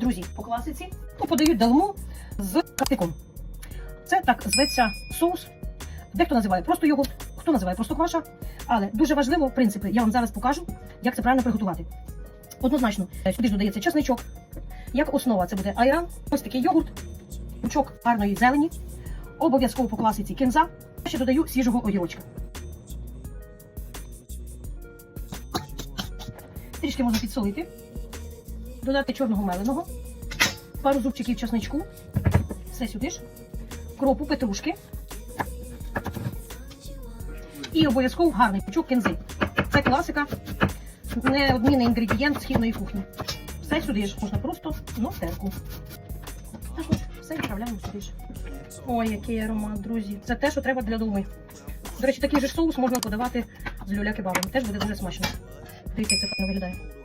Друзі, по класиці ну, подають далму з картиком. Це так зветься соус. Дехто називає просто йогурт, хто називає просто кваша. Але дуже важливо принципи. Я вам зараз покажу, як це правильно приготувати. Однозначно, сюди ж додається чесничок. Як основа це буде айран, ось такий йогурт, пучок гарної зелені, обов'язково по класиці кінза. Я ще додаю свіжого огірочка. Трішки можна підсолити, додати чорного меленого, пару зубчиків чесничку, все сюди ж, кропу, петрушки і обов'язково гарний пучок кінзи. Це класика, неодмінний інгредієнт східної кухні. Все сюди ж можна просто на терку. Так от, все відправляємо сюди ж. Ой, який аромат, друзі. Це те, що треба для думи. До речі, такий же соус можна подавати з люля кебабом. Теж буде дуже смачно. Дивіться, як це виглядає.